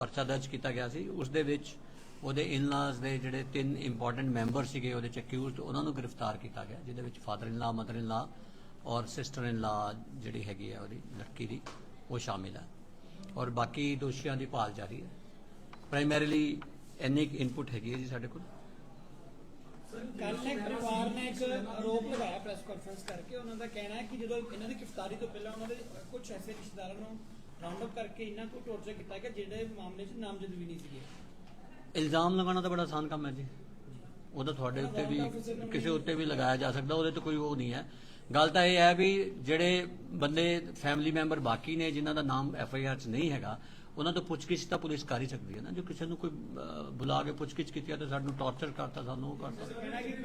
ਪਰਚਾ ਦਰਜ ਕੀਤਾ ਗਿਆ ਸੀ। ਉਸ ਦੇ ਵਿੱਚ ਉਹਦੇ ਇਨ-ਲਾਜ਼ ਦੇ ਜਿਹੜੇ ਤਿੰਨ ਇੰਪੋਰਟੈਂਟ ਮੈਂਬਰ ਸੀਗੇ, ਉਹਦੇ ਚ ਅਕਿਊਜ਼ਡ ਉਹਨਾਂ ਨੂੰ ਗ੍ਰਿਫਤਾਰ ਕੀਤਾ ਗਿਆ, ਜਿਹਦੇ ਵਿੱਚ ਫਾਦਰ ਇਨ-ਲਾ ਮਦਰ ਇਨ-ਲਾ ਔਰ ਸਿਸਟਰ ਇਨ-ਲਾ ਜਿਹੜੀ ਹੈਗੀ ਹੈ ਉਹਦੀ ਲੜਕੀ ਦੀ, ਉਹ ਸ਼ਾਮਿਲ ਹੈ ਔਰ ਬਾਕੀ ਦੋਸ਼ੀਆਂ ਦੀ ਭਾਲ ਜਾਰੀ ਹੈ ਪ੍ਰਾਇਮਰੀਲੀ ਇੰਨੀ ਇਨਪੁਟ ਹੈਗੀ ਹੈ ਜੀ ਸਾਡੇ ਕੋਲ। ਕੱਲ ਇੱਕ ਪਰਿਵਾਰ ਨੇ ਇੱਕ ਆਰੋਪ ਲਗਾਇਆ ਪ੍ਰੈਸ ਕਾਨਫਰੰਸ ਕਰਕੇ। ਉਹਨਾਂ ਦਾ ਕਹਿਣਾ ਹੈ ਕਿ ਜਦੋਂ ਇਹਨਾਂ ਦੀ ਗ੍ਰਿਫਤਾਰੀ ਤੋਂ ਪਹਿਲਾਂ ਉਹਨਾਂ ਦੇ ਕੁਝ ਐਸੇ ਰਿਸ਼ਤੇਦਾਰਾਂ ਨੂੰ ਰਾਉਂਡ ਅਪ ਕਰਕੇ ਇਹਨਾਂ ਕੋ ਟੌਰਚਰ ਕੀਤਾ ਗਿਆ ਜਿਹੜੇ ਮਾਮਲੇ 'ਚ ਨਾਮਜ਼ਦ ਵੀ ਨਹੀਂ ਸੀਗੇ। ਇਲਜ਼ਾਮ ਲਗਾਉਣਾ ਤਾਂ ਬੜਾ ਆਸਾਨ ਕੰਮ ਹੈ ਜੀ। ਉਹਦਾ ਤੁਹਾਡੇ ਉੱਤੇ ਵੀ ਕਿਸੇ ਉੱਤੇ ਵੀ ਲਗਾਇਆ ਜਾ ਸਕਦਾ ਉਹਦੇ ਤੇ ਕੋਈ ਉਹ ਨਹੀਂ ਹੈ। ਗੱਲ ਤਾਂ ਇਹ ਹੈ ਵੀ ਜਿਹੜੇ ਬੰਦੇ ਫੈਮਿਲੀ ਮੈਂਬਰ ਬਾਕੀ ਨੇ ਜਿਨ੍ਹਾਂ ਦਾ ਨਾਮ ਐਫ ਆਈ ਆਰ 'ਚ ਨਹੀਂ ਹੈਗਾ ਉਹਨਾਂ ਤੋਂ ਪੁੱਛਗਿੱਛ ਤਾਂ ਪੁਲਿਸ ਕਰ ਹੀ ਸਕਦੀ ਹੈ ਨਾ। ਜੋ ਕਿਸੇ ਨੂੰ ਕੋਈ ਬੁਲਾ ਕੇ ਪੁੱਛਗਿੱਛ ਕੀਤੀ ਤਾਂ ਸਾਨੂੰ ਟੌਰਚਰ ਕਰਤਾ ਸਾਨੂੰ ਉਹ ਕਰਤਾ।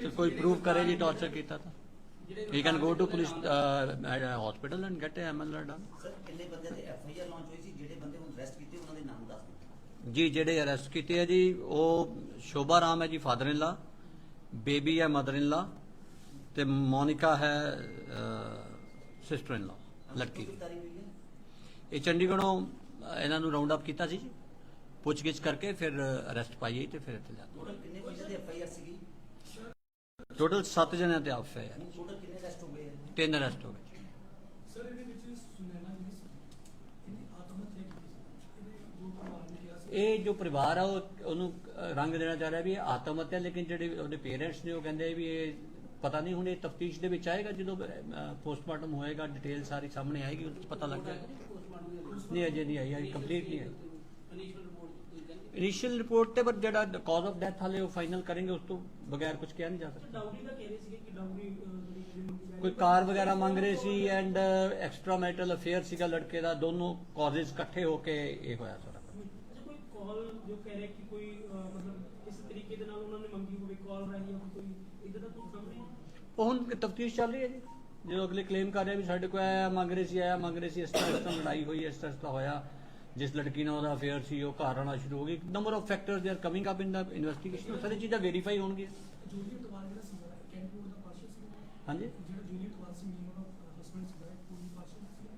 ਤੇ ਕੋਈ ਪ੍ਰੂਫ ਕਰੇ ਜੀ ਟੌਰਚਰ ਕੀਤਾ ਤਾਂ। You can go to police hospital and get M L R done sir ਕਿੰਨੇ ਬੰਦੇ ਤੇ ਐਫ ਆਈ ਆਰ ਲਾਂਚ ਹੋਈ ਸੀ? ਜਿਹੜੇ ਬੰਦੇ ਹੁਣ ਅਰੈਸਟ ਕੀਤੇ ਉਹਨਾਂ ਦੇ ਨਾਮ ਦੱਸ ਦਿਓ। ਜੀ ਜਿਹੜੇ ਅਰੈਸਟ ਕੀਤੇ ਆ ਜੀ ਉਹ ਸ਼ੋਭਾ ਰਾਮ ਹੈ ਜੀ ਫਾਦਰ ਇਨ ਲਾ ਬੇਬੀ ਹੈ ਮਦਰ ਇਨ ਲਾ ਤੇ ਮੋਨਿਕਾ ਹੈ ਸਿਸਟਰ ਇਨ ਲਾ ਲੜਕੀ। ਗ੍ਰਿਫਤਾਰੀ ਹੋਈ ਹੈ? ਇਹ ਚੰਡੀਗੜ੍ਹੋਂ ਅਹ, ਇਹਨਾਂ ਨੂੰ ਰਾਉਂਡ ਅਪ ਕੀਤਾ ਸੀ ਜੀ। ਪੁੱਛਗਿੱਛ ਕਰਕੇ ਫਿਰ ਅਰੈਸਟ ਪਾਈ ਤੇ ਫਿਰ ਇੱਥੇ ਲਿਆ ਟੋਟਲ ਕਿੰਨੇ ਬੰਦੇ ਤੇ ਐਫ ਆਈ ਆਰ ਸੀਗੀ ਟੋਟਲ 7 ਜਣਿਆਂ ਤੇ ਆਫ ਹੈ। ਟੋਟਲ ਕਿੰਨੇ ਅਰੈਸਟ ਹੋ ਗਏ? ਤਿੰਨ ਅਰੈਸਟ ਹੋ। ਸਰ ਇਹਦੇ ਵਿੱਚ ਸੁਨੈਣਾ ਕੀਤੀ ਇਹ ਜੋ ਪਰਿਵਾਰ ਆ ਉਹ ਉਹਨੂੰ ਰੰਗ ਦੇਣਾ ਚਾਹ ਰਿਹਾ ਵੀ ਇਹ ਆਤਮ ਹੱਤਿਆ ਲੇਕਿਨ ਜਿਹੜੇ ਉਹਦੇ ਪੇਰੈਂਟਸ ਨੇ ਉਹ ਕਹਿੰਦੇ ਵੀ ਇਹ ਪਤਾ ਨਹੀਂ ਹੁਣ ਇਹ ਤਫਤੀਸ਼ ਦੇ ਵਿੱਚ ਆਏਗਾ ਜਦੋਂ ਪੋਸਟਮਾਰਟਮ ਹੋਏਗਾ ਡਿਟੇਲ ਸਾਰੀ ਸਾਹਮਣੇ ਆਏਗੀ ਪਤਾ ਲੱਗ ਜਾਏਗਾ। ਨਹੀਂ ਅਜੇ ਨਹੀਂ ਆਈ ਕੰਪਲੀਟ ਨਹੀਂ ਆਈ। ਇਨੀਸ਼ੀਅਲ ਰਿਪੋਰਟ ਤੇ ਪਰ ਜਿਹੜਾ ਕਾਜ਼ ਆਫ ਡੈਥ ਹਾਲੇ ਉਹ ਫਾਈਨਲ ਕਰਨਗੇ ਉਸ ਤੋਂ ਬਗੈਰ ਕੁਝ ਕਿਹਾ ਨਹੀਂ ਜਾ ਸਕਦਾ। ਡਾਊਰੀ ਦਾ ਕਹਿ ਰਹੇ ਸੀਗੇ ਕਿ ਡਾਊਰੀ ਅਹ, ਜਿਹੜੀ ਜਿਹੜੀ ਮੰਗੀ ਜਾ ਰਹੀ ਕੋਈ ਕਾਰ ਵਗੈਰਾ ਮੰਗ ਰਹੇ ਸੀ ਐਂਡ ਐਕਸਟਰਾ ਮੈਟਲ ਅਫੇਅਰ ਸੀਗਾ ਲੜਕੇ ਦਾ ਦੋਨੋਂ ਕਾਜ਼ਸ ਇਕੱਠੇ ਹੋ ਕੇ ਇਹ ਹੋਇਆ ਸਾਰਾ। ਅੱਛਾ ਕੋਈ ਕਾਲ ਜੋ ਕਹਿ ਰਿਹਾ ਕਿ ਕੋਈ ਅਹ, ਮਤਲਬ ਇਸ ਤਰੀਕੇ ਦੇ ਨਾਲ ਉਹਨਾਂ ਨੇ ਮੰਗੀ ਹੋਵੇ ਕਾਲ ਰਾਹੀਂ ਜਾਂ ਕੋਈ ਇਦਾਂ ਦਾ ਕੁਝ ਸਾਹਮਣੇ? ਆਇਆ? ਉਹ ਹੁਣ ਤਫਤੀਸ਼ ਚੱਲ ਰਹੀ ਹੈ ਜੀ। ਜਦੋਂ ਅਗਲੇ ਕਲੇਮ ਕਰ ਰਹੇ ਵੀ ਸਾਡੇ ਕੋਲ ਆਇਆ ਮੰਗ ਰਹੇ ਸੀ ਆਇਆ ਮੰਗ ਰਹੇ ਸੀ ਇਸ ਤਰ੍ਹਾਂ ਇਸ ਤਰ੍ਹਾਂ ਲੜਾਈ ਹੋਈ ਇਸ ਤਰ੍ਹਾਂ ਹੋਇਆ। ਜਿਸ ਲੜਕੀ ਨਾਲ ਉਹਦਾ ਅਫੇਅਰ ਸੀ ਉਹ ਘਰ ਆਉਣਾ ਸ਼ੁਰੂ ਹੋ ਗਈ। Number of factors they are coming up in the investigation ਸਾਰੀ ਚੀਜ਼ਾਂ ਵੈਰੀਫਾਈ ਹੋਣਗੀਆਂ। ਜੂਨੀਅਰ ਜਿਹੜਾ ਸੀਗਾ ਦਾ ਪਾਰਸ਼ਲ ਸੀਗਾ। ਹਾਂਜੀ? ਜਿਹੜਾ ਜੂਨੀਅਰ ਟਵਾਰ ਸੀ ਮੀਨ ਉਹਦਾ ਹਸਬੰਡ ਸੀਗਾ ਇੱਕ ਪੂਰੀ ਪਾਰਸ਼ਲ ਸੀਗਾ।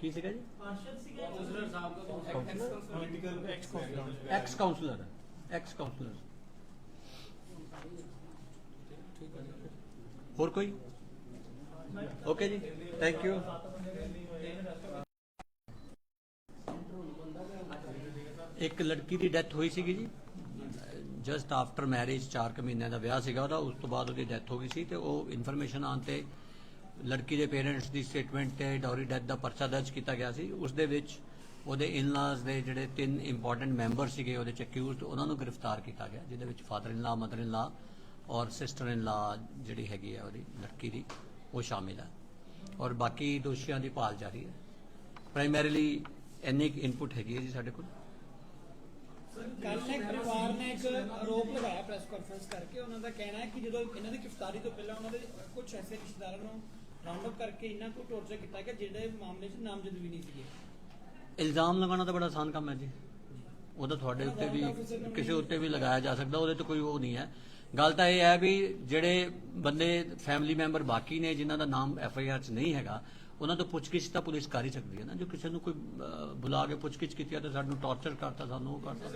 ਕੀ ਸੀਗਾ ਜੀ? ਪਾਰਸ਼ਲ ਸੀਗਾ। ਐਕਸ ਕਾਉਂਸਲਰ ਐਕਸ ਕਾਉਂਸਲਰ ਹੋਰ ਕੋਈ? ਓਕੇ ਜੀ। ਥੈਂਕ ਯੂ ਇੱਕ ਲੜਕੀ ਦੀ ਡੈਥ ਹੋਈ ਸੀਗੀ ਜੀ। ਜਸਟ ਆਫਟਰ ਮੈਰਿਜ 4 ਕੁ ਮਹੀਨਿਆਂ ਦਾ ਵਿਆਹ ਸੀਗਾ ਉਹਦਾ, ਉਸ ਤੋਂ ਬਾਅਦ ਉਹਦੀ ਡੈਥ ਹੋ ਗਈ ਸੀ ਤੇ ਉਹ ਇਨਫੋਰਮੇਸ਼ਨ ਆਉਣ ਤੇ ਲੜਕੀ ਦੇ ਪੇਰੈਂਟਸ ਦੀ ਸਟੇਟਮੈਂਟ ਤੇ ਡੌਰੀ ਡੈਥ ਦਾ ਪਰਚਾ ਦਰਜ ਕੀਤਾ ਗਿਆ ਸੀ। ਉਸ ਦੇ ਵਿੱਚ ਉਹਦੇ ਇਨ-ਲਾਜ਼ ਦੇ ਜਿਹੜੇ ਤਿੰਨ ਇੰਪੋਰਟੈਂਟ ਮੈਂਬਰ ਸੀਗੇ ਉਹਦੇ ਚ ਅਕਿਊਜ਼ਡ ਉਹਨਾਂ ਨੂੰ ਗ੍ਰਿਫਤਾਰ ਕੀਤਾ ਗਿਆ, ਜਿਹਦੇ ਵਿੱਚ ਫਾਦਰ ਇਨ-ਲਾ ਮਦਰ ਇਨ-ਲਾ ਔਰ ਸਿਸਟਰ ਇਨ-ਲਾ ਜਿਹੜੀ ਹੈਗੀ ਹੈ ਉਹਦੀ ਲੜਕੀ ਦੀ, ਉਹ ਸ਼ਾਮਿਲ ਹੈ ਔਰ ਬਾਕੀ ਦੋਸ਼ੀਆਂ ਦੀ ਭਾਲ ਜਾਰੀ ਹੈ। ਪ੍ਰਾਇਮਰੀਲੀ ਇੰਨੀ ਇਨਪੁਟ ਹੈਗੀ ਹੈ ਜੀ ਸਾਡੇ ਕੋਲ। ਕੱਲ ਇੱਕ ਪਰਿਵਾਰ ਨੇ ਇੱਕ ਆਰੋਪ ਲਗਾਇਆ ਪ੍ਰੈਸ ਕਾਨਫਰੰਸ ਕਰਕੇ ਉਹਨਾਂ ਦਾ ਕਹਿਣਾ ਹੈ ਕਿ ਜਦੋਂ ਇਹਨਾਂ ਦੀ ਗ੍ਰਿਫਤਾਰੀ ਤੋਂ ਪਹਿਲਾਂ ਉਹਨਾਂ ਦੇ ਕੁਝ ਐਸੇ ਰਿਸ਼ਤੇਦਾਰਾਂ ਨੂੰ ਰਾਉਂਡ ਅਪ ਕਰਕੇ ਇਹਨਾਂ ਕੋ ਟੌਰਚਰ ਕੀਤਾ ਗਿਆ ਜਿਹੜੇ ਮਾਮਲੇ 'ਚ ਨਾਮਜ਼ਦ ਵੀ ਨਹੀਂ ਸੀਗੇ। ਇਲਜ਼ਾਮ ਲਗਾਉਣਾ ਤਾਂ ਬੜਾ ਆਸਾਨ ਕੰਮ ਹੈ ਜੀ। ਉਹਦਾ ਤੁਹਾਡੇ ਉੱਤੇ ਵੀ ਕਿਸੇ ਉੱਤੇ ਵੀ ਲਗਾਇਆ ਜਾ ਸਕਦਾ ਉਹਦੇ ਤੇ ਕੋਈ ਉਹ ਨਹੀਂ ਹੈ। ਗੱਲ ਤਾਂ ਇਹ ਹੈ ਵੀ ਜਿਹੜੇ ਬੰਦੇ ਫੈਮਿਲੀ ਮੈਂਬਰ ਬਾਕੀ ਨੇ ਜਿਨ੍ਹਾਂ ਦਾ ਨਾਮ ਐਫ ਆਈ ਆਰ 'ਚ ਨਹੀਂ ਹੈਗਾ ਉਹਨਾਂ ਤੋਂ ਪੁੱਛਗਿੱਛ ਤਾਂ ਪੁਲਿਸ ਕਰ ਹੀ ਸਕਦੀ ਹੈ ਨਾ। ਜੋ ਕਿਸੇ ਨੂੰ ਕੋਈ ਬੁਲਾ ਕੇ ਪੁੱਛਗਿੱਛ ਕੀਤੀ ਹੈ ਤਾਂ ਸਾਨੂੰ ਟੌਰਚਰ ਕਰਤਾ ਸਾਨੂੰ ਉਹ ਕਰਤਾ।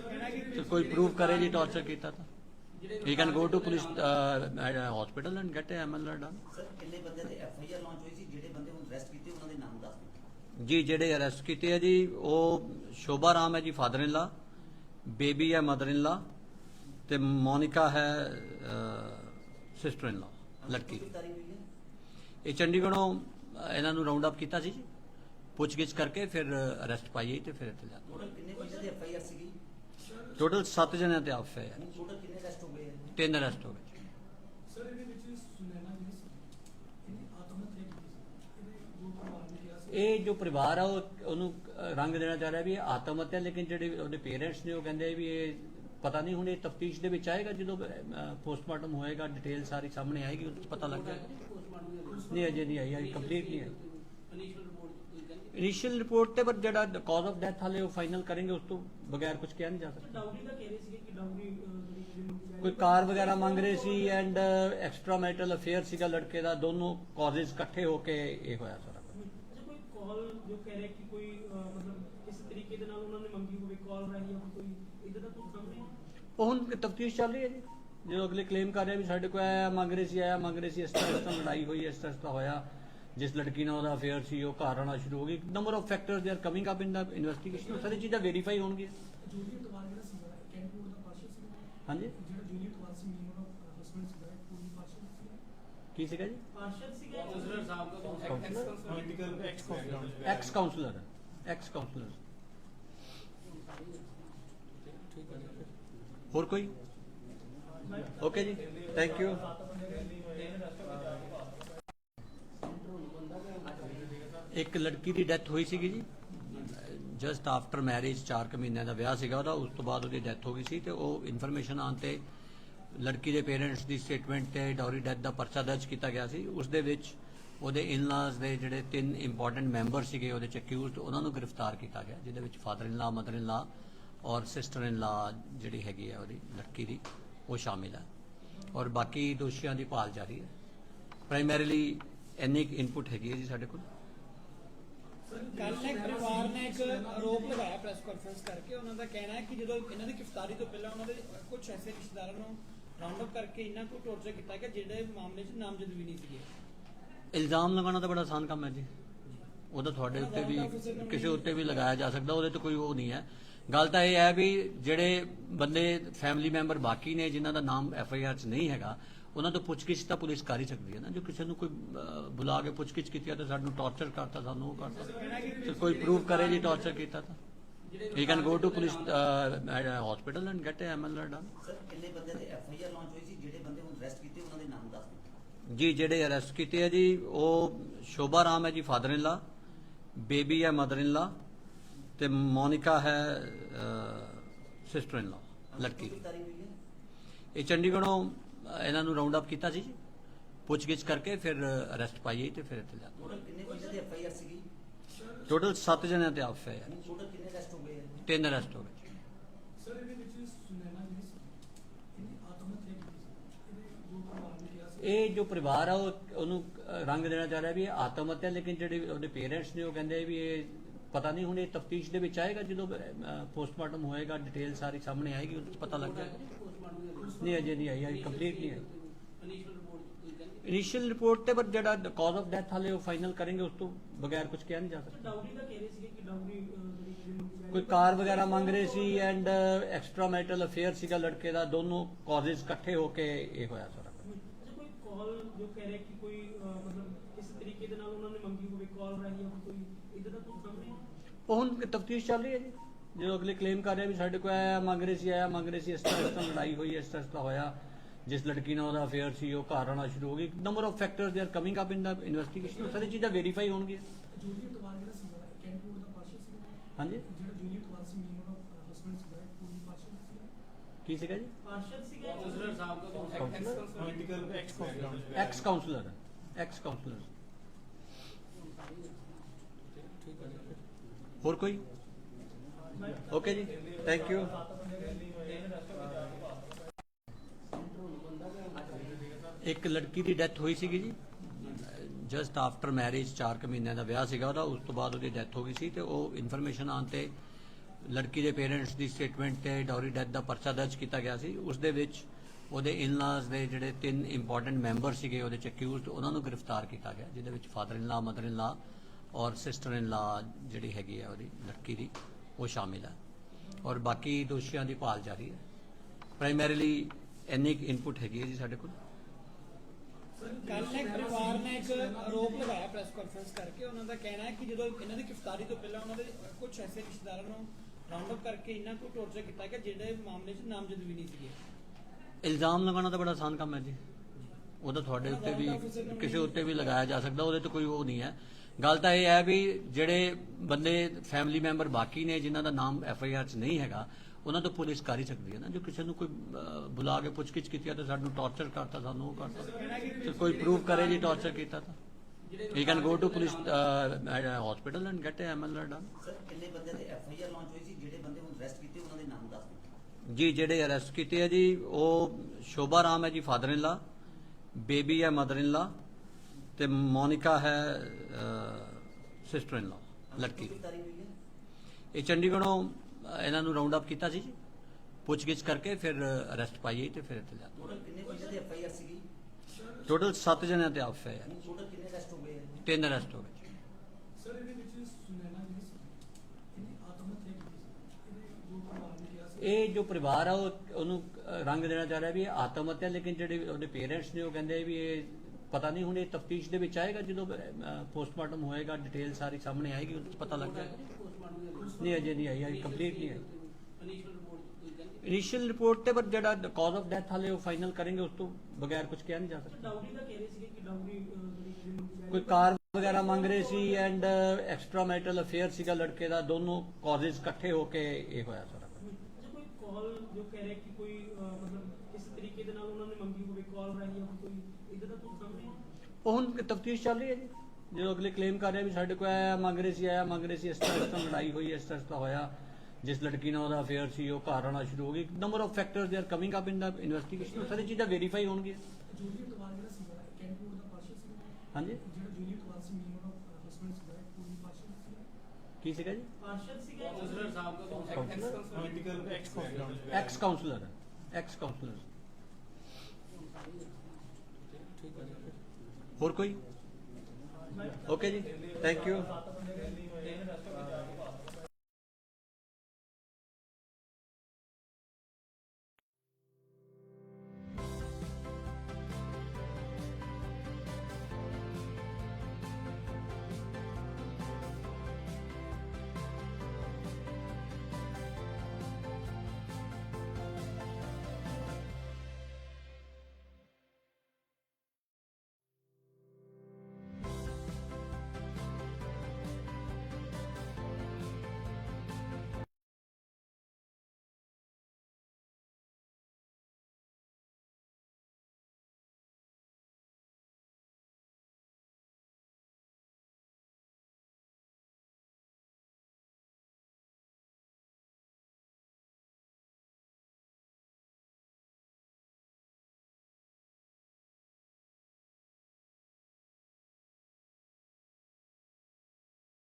ਤੇ ਕੋਈ ਪ੍ਰੂਫ ਕਰੇ ਜੀ ਟੌਰਚਰ ਕੀਤਾ ਤਾਂ। You can go to police hospital and get MLR done sir ਕਿੰਨੇ ਬੰਦੇ ਤੇ ਐਫ ਆਈ ਆਰ ਲਾਂਚ ਹੋਈ ਸੀ? ਜਿਹੜੇ ਬੰਦੇ ਹੁਣ ਅਰੈਸਟ ਕੀਤੇ ਉਹਨਾਂ ਦੇ ਨਾਮ ਦੱਸ ਦਿਓ। ਜੀ ਜਿਹੜੇ ਅਰੈਸਟ ਕੀਤੇ ਆ ਜੀ ਉਹ ਸ਼ੋਭਾ ਰਾਮ ਹੈ ਜੀ ਫਾਦਰ ਇਨ ਲਾ ਬੇਬੀ ਹੈ ਮਦਰ ਇਨ ਲਾ ਤੇ ਮੋਨਿਕਾ ਹੈ ਸਿਸਟਰ ਇਨ ਲਾ ਲੜਕੀ। ਹੈ? ਇਹ ਚੰਡੀਗੜ੍ਹੋਂ ਇਹਨਾਂ ਨੂੰ ਰਾਉਂਡ ਅਪ ਕੀਤਾ ਸੀ ਜੀ। ਪੁੱਛਗਿੱਛ ਕਰਕੇ ਫਿਰ ਅਰੈਸਟ ਪਾਈ ਤੇ ਫਿਰ ਇੱਥੇ ਲਿਆ ਟੋਟਲ ਕਿੰਨੇ ਬੰਦੇ ਤੇ ਐਫ ਆਈ ਆਰ ਸੀਗੀ? ਟੋਟਲ 7 ਜਣਿਆਂ ਤੇ ਆਫ ਹੈ। ਹੁਣ ਟੋਟਲ ਕਿੰਨੇ ਅਰੈਸਟ ਹੋ ਗਏ? ਹੈ ਤਿੰਨ ਅਰੈਸਟ ਹੋ ਗਏ। ਸਰ ਇਹਦੇ ਵਿੱਚ ਸੁਨੈਣਾ ਜੋ ਇਹ ਜੋ ਪਰਿਵਾਰ ਆ ਉਹ ਉਹਨੂੰ ਰੰਗ ਦੇਣਾ ਚਾਹ ਰਿਹਾ ਵੀ ਇਹ ਆਤਮ ਹੱਤਿਆ ਲੇਕਿਨ ਜਿਹੜੇ ਉਹਦੇ ਪੇਰੈਂਟਸ ਨੇ ਉਹ ਕਹਿੰਦੇ ਵੀ ਇਹ ਪਤਾ ਨਹੀਂ ਹੁਣ ਇਹ ਤਫਤੀਸ਼ ਦੇ ਵਿੱਚ ਆਏਗਾ ਜਦੋਂ ਪੋਸਟਮਾਰਟਮ ਹੋਏਗਾ ਡਿਟੇਲ ਸਾਰੀ ਸਾਹਮਣੇ ਆਏਗੀ ਉਹ ਪਤਾ ਲੱਗ ਜਾਏਗਾ। ਨਹੀਂ ਅਜੇ ਨਹੀਂ ਆਈ ਕੰਪਲੀਟ ਨਹੀਂ ਆਈ। ਇਨੀਸ਼ੀਅਲ ਰਿਪੋਰਟ ਤੇ ਪਰ ਜਿਹੜਾ ਕਾਜ਼ ਆਫ ਡੈਥ ਹਾਲੇ ਉਹ ਫਾਈਨਲ ਕਰਨਗੇ ਉਸ ਤੋਂ ਬਗੈਰ ਕੁਝ ਕਿਹਾ ਨਹੀਂ ਜਾ ਸਕਦਾ। ਕੋਈ ਕਾਰ ਵਗੈਰਾ ਮੰਗ ਰਹੇ ਸੀ ਐਂਡ ਐਕਸਟਰਾ ਮੈਟਲ ਅਫੇਅਰ ਸੀਗਾ ਲੜਕੇ ਦਾ ਦੋਨੋਂ ਕਾਜ਼ਸ ਇਕੱਠੇ ਹੋ ਕੇ ਇਹ ਹੋਇਆ ਸਾਰਾ ਕੋਈ ਕਾਲ ਜੋ ਕਹਿ ਰਿਹਾ ਕਿ ਕੋਈ ਮਤਲਬ ਇਸ ਤਰੀਕੇ ਦੇ ਨਾਲ ਉਹਨਾਂ ਨੇ ਮੰਗੀ ਹੋਵੇ ਕਾਲ ਰਾਹੀਂ ਕੋਈ ਕੋਈ ਇਦਾਂ ਦਾ ਕੁਝ ਸਾਹਮਣੇ ਆਇਆ? ਉਹ ਹੁਣ ਤਫਤੀਸ਼ ਚੱਲ ਰਹੀ ਹੈ ਜੀ। ਜਦੋਂ ਅਗਲੇ ਕਲੇਮ ਕਰ ਰਹੇ ਵੀ ਸਾਡੇ ਕੋਲ ਆਇਆ ਮੰਗ ਰਹੇ ਸੀ ਆਇਆ ਮੰਗ ਰਹੇ ਸੀ ਇਸ ਤਰ੍ਹਾਂ ਇਸ ਤਰ੍ਹਾਂ ਲੜਾਈ ਹੋਈ ਇਸ ਤਰ੍ਹਾਂ ਇਸ ਤਰ੍ਹਾਂ ਹੋਇਆ। ਜਿਸ ਲੜਕੀ ਨਾਲ ਉਹਦਾ ਅਫੇਅਰ ਸੀ ਉਹ ਘਰ ਆਉਣਾ ਸ਼ੁਰੂ ਹੋ ਗਈ। Number of factors they are coming up in the investigation ਸਾਰੀ ਚੀਜ਼ਾਂ ਵੈਰੀਫਾਈ ਹੋਣਗੀਆਂ। ਦਾ ਹਾਂਜੀ? ਜਿਹੜਾ ਜੂਲੀਅਟ ਵਾਰ ਸੀ ਮੀਨੂ ਦਾ ਹਸਬੰਡ ਸੀਗਾ ਪੂਰੀ ਪਾਰਸ਼ਲ ਸੀਗਾ। ਕੀ ਸੀਗਾ ਜੀ? ਪਾਰਸ਼ਲ ਸੀਗਾ ਐਕਸ ਕਾਉਂਸਲਰ ਐਕਸ ਕਾਉਂਸਲਰ ਹੋਰ ਕੋਈ? ਓਕੇ ਜੀ ਥੈਂਕ ਯੂ ਇੱਕ ਲੜਕੀ ਦੀ ਡੈਥ ਹੋਈ ਸੀਗੀ ਜੀ। ਜਸਟ ਆਫਟਰ ਮੈਰਿਜ 4 ਕੁ ਮਹੀਨਿਆਂ ਦਾ ਵਿਆਹ ਸੀਗਾ ਉਹਦਾ, ਉਸ ਤੋਂ ਬਾਅਦ ਉਹਦੀ ਡੈਥ ਹੋ ਗਈ ਸੀ ਤੇ ਉਹ ਇਨਫੋਰਮੇਸ਼ਨ ਆਉਣ ਤੇ ਲੜਕੀ ਦੇ ਪੇਰੈਂਟਸ ਦੀ ਸਟੇਟਮੈਂਟ ਤੇ ਡੌਰੀ ਡੈਥ ਦਾ ਪਰਚਾ ਦਰਜ ਕੀਤਾ ਗਿਆ ਸੀ। ਉਸ ਦੇ ਵਿੱਚ ਉਹਦੇ ਇਨ-ਲਾਜ਼ ਦੇ ਜਿਹੜੇ ਤਿੰਨ ਇੰਪੋਰਟੈਂਟ ਮੈਂਬਰ ਸੀਗੇ ਉਹਦੇ ਚ ਅਕਿਊਜ਼ਡ ਉਹਨਾਂ ਨੂੰ ਗ੍ਰਿਫਤਾਰ ਕੀਤਾ ਗਿਆ, ਜਿਹਦੇ ਵਿੱਚ father in law mother in ਲਾ ਔਰ ਸਿਸਟਰ ਇਨ ਲਾ ਜਿਹੜੀ ਹੈਗੀ ਹੈ ਉਹਦੀ, ਲੜਕੀ ਦੀ। ਉਹ ਸ਼ਾਮਿਲ ਹੈ। ਔਰ ਬਾਕੀ ਦੋਸ਼ੀਆਂ ਦੀ ਭਾਲ ਜਾਰੀ ਹੈ। ਪ੍ਰਾਇਮਰੀਲੀ ਇੰਨੀ ਇਨਪੁਟ ਹੈਗੀ ਹੈ ਜੀ ਸਾਡੇ ਕੋਲ। ਕੱਲ ਇੱਕ ਪਰਿਵਾਰ ਨੇ ਇੱਕ ਆਰੋਪ ਲਗਾਇਆ ਪ੍ਰੈਸ ਕਾਨਫਰੰਸ ਕਰਕੇ। ਉਹਨਾਂ ਦਾ ਕਹਿਣਾ ਹੈ ਕਿ ਜਦੋਂ ਇਹਨਾਂ ਦੀ ਗ੍ਰਿਫਤਾਰੀ ਤੋਂ ਪਹਿਲਾਂ ਉਹਨਾਂ ਦੇ ਕੁਝ ਐਸੇ ਰਿਸ਼ਤੇਦਾਰਾਂ ਨੂੰ ਰਾਉਂਡ ਅਪ ਕਰਕੇ ਇਹਨਾਂ ਕੋ ਟੌਰਚਰ ਕੀਤਾ ਗਿਆ ਜਿਹੜੇ ਮਾਮਲੇ 'ਚ ਨਾਮਜ਼ਦ ਵੀ ਨਹੀਂ ਸੀਗੇ। ਇਲਜ਼ਾਮ ਲਗਾਉਣਾ ਤਾਂ ਬੜਾ ਆਸਾਨ ਕੰਮ ਹੈ ਜੀ। ਉਹਦਾ ਤੁਹਾਡੇ ਉੱਤੇ ਵੀ ਕਿਸੇ ਉੱਤੇ ਵੀ ਲਗਾਇਆ ਜਾ ਸਕਦਾ ਉਹਦੇ ਤੇ ਕੋਈ ਉਹ ਨਹੀਂ ਹੈ। ਗੱਲ ਤਾਂ ਇਹ ਹੈ ਵੀ ਜਿਹੜੇ ਬੰਦੇ ਫੈਮਿਲੀ ਮੈਂਬਰ ਬਾਕੀ ਨੇ ਜਿਨ੍ਹਾਂ ਦਾ ਨਾਮ ਐਫ ਆਈ ਆਰ 'ਚ ਨਹੀਂ ਹੈਗਾ ਉਹਨਾਂ ਤੋਂ ਪੁੱਛਗਿੱਛ ਤਾਂ ਪੁਲਿਸ ਕਰ ਹੀ ਸਕਦੀ ਹੈ ਨਾ। ਜੋ ਕਿਸੇ ਨੂੰ ਕੋਈ ਬੁਲਾ ਕੇ ਪੁੱਛਗਿੱਛ ਕੀਤੀ ਹੈ ਤਾਂ ਸਾਨੂੰ ਟੌਰਚਰ ਕਰਤਾ ਸਾਨੂੰ ਉਹ ਕਰਤਾ। ਕੋਈ ਪ੍ਰੂਫ ਕਰੇ ਜੀ ਟੌਰਚਰ ਕੀਤਾ ਤਾਂ। You can go to police hospital and get MLR done sir ਕਿੰਨੇ ਬੰਦੇ ਦੇ ਐਫ ਆਈ ਆਰ ਲਾਂਚ ਹੋਈ ਸੀ? ਜਿਹੜੇ ਬੰਦੇ ਹੁਣ ਅਰੈਸਟ ਕੀਤੇ ਉਹਨਾਂ ਦੇ ਨਾਮ ਦੱਸ ਦਿਓ। ਜੀ ਜਿਹੜੇ ਅਰੈਸਟ ਕੀਤੇ ਆ ਜੀ ਉਹ ਸ਼ੋਭਾ ਰਾਮ ਹੈ ਜੀ ਫਾਦਰ ਇਨ ਲਾ ਬੇਬੀ ਹੈ ਮਦਰ ਇਨ ਲਾ ਤੇ ਮੋਨਿਕਾ ਹੈ ਸਿਸਟਰ ਇਨ ਲਾ ਲੜਕੀ ਇਹ ਚੰਡੀਗੜ੍ਹੋਂ ਇਹਨਾਂ ਨੂੰ ਰਾਉਂਡ ਅਪ ਕੀਤਾ ਸੀ ਜੀ। ਪੁੱਛਗਿੱਛ ਕਰਕੇ ਫਿਰ ਅਰੈਸਟ ਪਾਈ ਤੇ ਫਿਰ ਇੱਥੇ ਲਿਆ। ਟੋਟਲ ਕਿੰਨੇ ਬੰਦੇ ਦੀ ਐਫ ਆਈ ਆਰ ਸੀਗੀ? ਟੋਟਲ 7 ਜਣਿਆਂ ਤੇ ਆਫ ਹੈ ਟੋਟਲ ਕਿੰਨੇ ਅਰੈਸਟ ਹੋ ਗਏ? ਹੈ ਤਿੰਨ ਅਰੈਸਟ ਹੋ ਗਏ। ਸਰ ਇਹਦੇ ਵਿੱਚ ਜੋ ਇਹ ਜੋ ਪਰਿਵਾਰ ਆ ਉਹ ਉਹਨੂੰ ਰੰਗ ਦੇਣਾ ਚਾਹ ਰਿਹਾ ਵੀ ਇਹ ਆਤਮ ਹੱਤਿਆ ਲੇਕਿਨ ਜਿਹੜੇ ਉਹਦੇ ਪੇਰੈਂਟਸ ਨੇ ਉਹ ਕਹਿੰਦੇ ਵੀ ਇਹ ਪਤਾ ਨਹੀਂ ਹੁਣ ਇਹ ਤਫਤੀਸ਼ ਦੇ ਵਿੱਚ ਆਏਗਾ ਜਦੋਂ ਪੋਸਟਮਾਰਟਮ ਹੋਏਗਾ ਡਿਟੇਲ ਸਾਰੀ ਸਾਹਮਣੇ ਆਏਗੀ, ਉਹਦੇ ਪਤਾ ਲੱਗ ਜਾਏਗਾ। ਨਹੀਂ, ਅਜੇ ਨਹੀਂ ਆਈ ਕੰਪਲੀਟ ਨਹੀਂ ਆਈ। ਇਨੀਸ਼ੀਅਲ ਰਿਪੋਰਟ ਤੇ ਪਰ ਜਿਹੜਾ ਕਾਜ਼ ਆਫ ਡੈਥ ਹਾਲੇ ਉਹ ਫਾਈਨਲ ਕਰਨਗੇ, ਉਸ ਤੋਂ ਬਗੈਰ ਕੁਝ ਕਿਹਾ ਨਹੀਂ ਜਾ ਸਕਦਾ। ਕੋਈ ਕਾਰ ਵਗੈਰਾ ਮੰਗ ਰਹੇ ਸੀ ਐਂਡ ਐਕਸਟਰਾ ਮੈਟਲ ਅਫੇਅਰ ਸੀਗਾ ਲੜਕੇ ਦਾ, ਦੋਨੋਂ ਕਾਜ਼ਸ ਇਕੱਠੇ ਹੋ ਕੇ ਇਹ ਹੋਇਆ ਸਾਰਾ। ਕੋਈ ਕਾਲ ਜੋ ਕਹਿ ਰਿਹਾ ਕਿ ਕੋਈ ਅਹ, ਮਤਲਬ ਇਸ ਤਰੀਕੇ ਦੇ ਨਾਲ ਉਹਨਾਂ ਨੇ ਮੰਗੀ ਹੋਵੇ ਕਾਲ ਰਾਹੀਂ ਜਾਂ ਕੋਈ ਇਦਾਂ ਦਾ ਕੁਝ ਸਾਹਮਣੇ ਆਇਆ? ਉਹ ਹੁਣ ਤਫਤੀਸ਼ ਚੱਲ ਰਹੀ ਹੈ ਜੀ? ਜਦੋਂ ਅਗਲੇ ਕਲੇਮ ਕਰ ਰਹੇ ਆ ਵੀ ਸਾਡੇ ਕੋਲ ਆਇਆ ਮੰਗ ਰਹੇ ਸੀ ਆਇਆ ਮੰਗ ਰਹੇ ਸੀ ਇਸ ਤਰ੍ਹਾਂ ਇਸ ਤਰ੍ਹਾਂ ਲੜਾਈ ਹੋਈ ਇਸ ਤਰ੍ਹਾਂ ਇਸ ਤਰ੍ਹਾਂ ਹੋਇਆ। ਜਿਸ ਲੜਕੀ ਨਾਲ ਉਹਦਾ ਅਫੇਅਰ ਸੀ ਉਹ ਘਰ ਆਉਣਾ ਸ਼ੁਰੂ ਹੋ ਗਈ। Number of factors they are coming up in the investigation ਸਾਰੀ ਚੀਜ਼ਾਂ ਵੈਰੀਫਾਈ ਹੋਣਗੀਆਂ। ਸੀਗਾ ਦਾ ਪਾਰਸ਼ਲ ਸੀਗਾ ਹਾਂਜੀ? ਜਿਹੜਾ ਜੂਲੀਅਟ ਵਾਰ ਸੀ ਮੀਨੂ ਦਾ ਹਸਬੰਡ ਸੀਗਾ ਪੂਰੀ ਪਾਰਸ਼ਲ ਸੀਗਾ। ਕੀ ਸੀਗਾ ਜੀ? ਪਾਰਸ਼ਲ ਸੀਗਾ ਐਕਸ ਕਾਉਂਸਲਰ ਐਕਸ ਕਾਉਂਸਲਰ ਹੋਰ ਕੋਈ? ਓਕੇ ਜੀ ਥੈਂਕ ਯੂ ਇੱਕ ਲੜਕੀ ਦੀ ਡੈਥ ਹੋਈ ਸੀਗੀ ਜੀ। ਜਸਟ ਆਫਟਰ ਮੈਰਿਜ 4 ਕੁ ਮਹੀਨਿਆਂ ਦਾ ਵਿਆਹ ਸੀਗਾ ਉਹਦਾ, ਉਸ ਤੋਂ ਬਾਅਦ ਉਹਦੀ ਡੈਥ ਹੋ ਗਈ ਸੀ ਤੇ ਉਹ ਇਨਫੋਰਮੇਸ਼ਨ ਆਉਣ ਤੇ ਲੜਕੀ ਦੇ ਪੇਰੈਂਟਸ ਦੀ ਸਟੇਟਮੈਂਟ ਤੇ ਡੌਰੀ ਡੈਥ ਦਾ ਪਰਚਾ ਦਰਜ ਕੀਤਾ ਗਿਆ ਸੀ। ਉਸ ਦੇ ਵਿੱਚ ਉਹਦੇ ਇਨ-ਲਾਜ਼ ਦੇ ਜਿਹੜੇ ਤਿੰਨ ਇੰਪੋਰਟੈਂਟ ਮੈਂਬਰ ਸੀਗੇ, ਉਹਦੇ ਚ ਅਕਿਊਜ਼ਡ ਉਹਨਾਂ ਨੂੰ ਗ੍ਰਿਫਤਾਰ ਕੀਤਾ ਗਿਆ, ਜਿਹਦੇ ਵਿੱਚ father in law mother in ਲਾ ਔਰ ਸਿਸਟਰ ਇਨ ਲਾ ਜਿਹੜੀ ਹੈਗੀ ਹੈ ਉਹਦੀ ਲੜਕੀ ਦੀ ਉਹ ਸ਼ਾਮਿਲ ਹੈ ਔਰ ਬਾਕੀ ਦੋਸ਼ੀਆਂ ਦੀ ਭਾਲ ਜਾਰੀ ਹੈ ਪ੍ਰਾਇਮਰੀਲੀ ਇੰਨੀ ਇਨਪੁਟ ਹੈਗੀ ਹੈ ਜੀ ਸਾਡੇ ਕੋਲ। ਕੱਲ ਇੱਕ ਪਰਿਵਾਰ ਨੇ ਇੱਕ ਆਰੋਪ ਲਗਾਇਆ ਪ੍ਰੈਸ ਕਾਨਫਰੰਸ ਕਰਕੇ। ਉਹਨਾਂ ਦਾ ਕਹਿਣਾ ਹੈ ਕਿ ਜਦੋਂ ਇਹਨਾਂ ਦੀ ਗ੍ਰਿਫਤਾਰੀ ਤੋਂ ਪਹਿਲਾਂ ਉਹਨਾਂ ਦੇ ਕੁਝ ਐਸੇ ਰਿਸ਼ਤੇਦਾਰਾਂ ਨੂੰ ਰਾਉਂਡ ਅਪ ਕਰਕੇ ਇਹਨਾਂ ਕੋ ਟੌਰਚਰ ਕੀਤਾ ਗਿਆ ਜਿਹੜੇ ਮਾਮਲੇ 'ਚ ਨਾਮਜ਼ਦ ਵੀ ਨਹੀਂ ਸੀਗੇ। ਇਲਜ਼ਾਮ ਲਗਾਉਣਾ ਤਾਂ ਬੜਾ ਆਸਾਨ ਕੰਮ ਹੈ ਜੀ। ਉਹਦਾ ਤੁਹਾਡੇ ਉੱਤੇ ਵੀ ਕਿਸੇ ਉੱਤੇ ਵੀ ਲਗਾਇਆ ਜਾ ਸਕਦਾ ਉਹਦੇ ਤੇ ਕੋਈ ਉਹ ਨਹੀਂ ਹੈ। ਗੱਲ ਤਾਂ ਇਹ ਹੈ ਵੀ ਜਿਹੜੇ ਬੰਦੇ ਫੈਮਿਲੀ ਮੈਂਬਰ ਬਾਕੀ ਨੇ ਜਿਨ੍ਹਾਂ ਦਾ ਨਾਮ ਐਫ ਆਈ ਆਰ 'ਚ ਨਹੀਂ ਹੈਗਾ ਉਹਨਾਂ ਤੋਂ ਪੁਲਿਸ ਕਰ ਹੀ ਸਕਦੀ ਹੈ ਨਾ। ਜੋ ਕਿਸੇ ਨੂੰ ਕੋਈ ਬੁਲਾ ਕੇ ਪੁੱਛਗਿੱਛ ਕੀਤੀ ਹੈ ਤਾਂ ਸਾਨੂੰ ਟੌਰਚਰ ਕਰਤਾ ਸਾਨੂੰ ਉਹ ਕਰਤਾ। ਤੇ ਕੋਈ ਪ੍ਰੂਫ ਕਰੇ ਜੀ ਟੌਰਚਰ ਕੀਤਾ ਤਾਂ। You can go to police hospital and get MLR done sir ਕਿੰਨੇ ਬੰਦੇ ਦੇ ਐਫ ਆਈ ਆਰ ਲਾਂਚ ਹੋਈ ਸੀ? ਜਿਹੜੇ ਬੰਦੇ ਹੁਣ ਅਰੈਸਟ ਕੀਤੇ ਉਹਨਾਂ ਦੇ ਨਾਮ ਦੱਸ ਦਿਓ। ਜੀ ਜਿਹੜੇ ਅਰੈਸਟ ਕੀਤੇ ਆ ਜੀ ਉਹ ਸ਼ੋਭਾ ਰਾਮ ਹੈ ਜੀ ਫਾਦਰ ਇਨ ਲਾ ਬੇਬੀ ਹੈ ਮਦਰ ਇਨ ਲਾ ਤੇ ਮੋਨਿਕਾ ਹੈ ਸਿਸਟਰ ਇਨ ਲਾ ਲੜਕੀ ਕੀ ਤਾਰੀਖ ਹੋਈ ਹੈ? ਇਹ ਚੰਡੀਗੜ੍ਹੋਂ ਇਹਨਾਂ ਨੂੰ ਰਾਉਂਡ ਅਪ ਕੀਤਾ ਸੀ। ਜੀ ਪੁੱਛਗਿੱਛ ਕਰਕੇ ਫਿਰ ਅਰੈਸਟ ਪਾਈ ਤੇ ਫਿਰ ਇੱਥੇ ਲਿਆ ਟੋਟਲ ਕਿੰਨੇ ਬੰਦੇ ਦੀ ਐਫ ਆਈ ਆਰ ਸੀਗੀ? ਟੋਟਲ 7 ਜਣਿਆਂ ਤੇ ਆਫ ਹੈ ਟੋਟਲ ਕਿੰਨੇ ਅਰੈਸਟ ਹੋ ਗਏ? ਹੈ? ਤਿੰਨ ਅਰੈਸਟ ਹੋ ਗਏ। ਸਰ ਇਹਦੇ ਵਿੱਚ ਸੁਨੈਣਾ ਜੋ ਇਹ ਜੋ ਪਰਿਵਾਰ ਆ ਉਹ ਉਹਨੂੰ ਰੰਗ ਦੇਣਾ ਚਾਹ ਰਿਹਾ ਵੀ ਆਤਮ ਹੱਤਿਆ ਲੇਕਿਨ ਜਿਹੜੇ ਉਹਦੇ ਪੇਰੈਂਟਸ ਨੇ ਉਹ ਕਹਿੰਦੇ ਵੀ ਇਹ ਪਤਾ ਨਹੀਂ ਹੁਣ ਇਹ ਤਫਤੀਸ਼ ਦੇ ਵਿੱਚ ਆਏਗਾ ਜਦੋਂ ਪੋਸਟਮਾਰਟਮ ਹੋਏਗਾ ਡਿਟੇਲ ਸਾਰੀ ਸਾਹਮਣੇ ਆਏਗੀ 'ਚ ਪਤਾ ਲੱਗ ਜਾਏਗਾ। ਨਹੀਂ ਅਜੇ ਨਹੀਂ ਆਈ ਕੰਪਲੀਟ ਨਹੀਂ ਆਈ। ਇਨੀਸ਼ੀਅਲ ਰਿਪੋਰਟ ਤੇ ਪਰ ਜਿਹੜਾ ਕਾਜ਼ ਆਫ ਡੈਥ ਹਾਲੇ ਉਹ ਫਾਈਨਲ ਕਰਨਗੇ ਉਸ ਤੋਂ ਬਗੈਰ ਕੁਝ ਕਿਹਾ ਨਹੀਂ ਜਾ ਸਕਦਾ। ਡਾਊਰੀ ਦਾ ਕਹਿ ਰਹੇ ਕਿ ਡਾਊਰੀ ਕੋਈ ਕਾਰ ਵਗੈਰਾ ਮੰਗ ਰਹੇ ਸੀ ਐਂਡ ਐਕਸਟਰਾ ਮੈਰਿਟਲ ਅਫੇਅਰ ਸੀਗਾ ਲੜਕੇ ਦਾ ਦੋਨੋਂ ਕਾਜ਼ਸ ਇਕੱਠੇ ਹੋ ਕੇ ਇਹ ਹੋਇਆ ਸਾਰਾ। ਕੋਈ ਕਾਲ ਜੋ ਕਹਿ ਰਿਹਾ ਕਿ ਕੋਈ ਅਹ, ਮਤਲਬ ਇਸ ਤਰੀਕੇ ਦੇ ਨਾਲ ਉਹਨਾਂ ਨੇ ਮੰਗੀ ਹੋਵੇ ਕਾਲ ਰਾਹੀਂ ਜਾਂ ਕੋਈ ਇਦਾਂ ਦਾ ਕੁਝ ਸਾਹਮਣੇ ਆਇਆ? ਉਹ ਹੁਣ ਤਫਤੀਸ਼ ਚੱਲ ਰਹੀ ਹੈ ਜੀ? ਜਦੋਂ ਅਗਲੇ ਕਲੇਮ ਕਰ ਰਹੇ ਵੀ ਸਾਡੇ ਕੋਲ ਆਇਆ ਮੰਗ ਰਹੇ ਸੀ ਆਇਆ ਮੰਗ ਰਹੇ ਸੀ ਇਸ ਤਰ੍ਹਾਂ ਇਸ ਤਰ੍ਹਾਂ ਲੜਾਈ ਹੋਈ ਇਸ ਤਰ੍ਹਾਂ ਹੋਇਆ। ਜਿਸ ਲੜਕੀ ਨਾਲ ਉਹਦਾ ਅਫੇਅਰ ਸੀ ਉਹ ਘਰ ਆਉਣਾ ਸ਼ੁਰੂ ਹੋ ਗਈ। Number of factors they are coming up in the investigation ਸਾਰੀ ਚੀਜ਼ਾਂ ਵੈਰੀਫਾਈ ਹੋਣਗੀਆਂ। ਜੂਲੀਅਟ ਜਿਹੜਾ ਦਾ ਪਾਰਸ਼ਲ ਹਾਂਜੀ? ਜਿਹੜਾ ਜੂਲੀਅਟ ਟਵਾਰ ਸੀ ਮੀਨ ਉਹਦਾ ਹਸਬੰਡ ਸੀਗਾ ਪੂਰੀ ਪਾਰਸ਼ਲ ਸੀਗਾ। ਕੀ ਸੀਗਾ ਜੀ? ਪਾਰਸ਼ਲ ਸੀਗਾ ਐਕਸ ਕਾਉਂਸਲਰ ਐਕਸ ਕਾਉਂਸਲਰ ਹੋਰ ਕੋਈ ਓਕੇ ਜੀ ਥੈਂਕ ਯੂ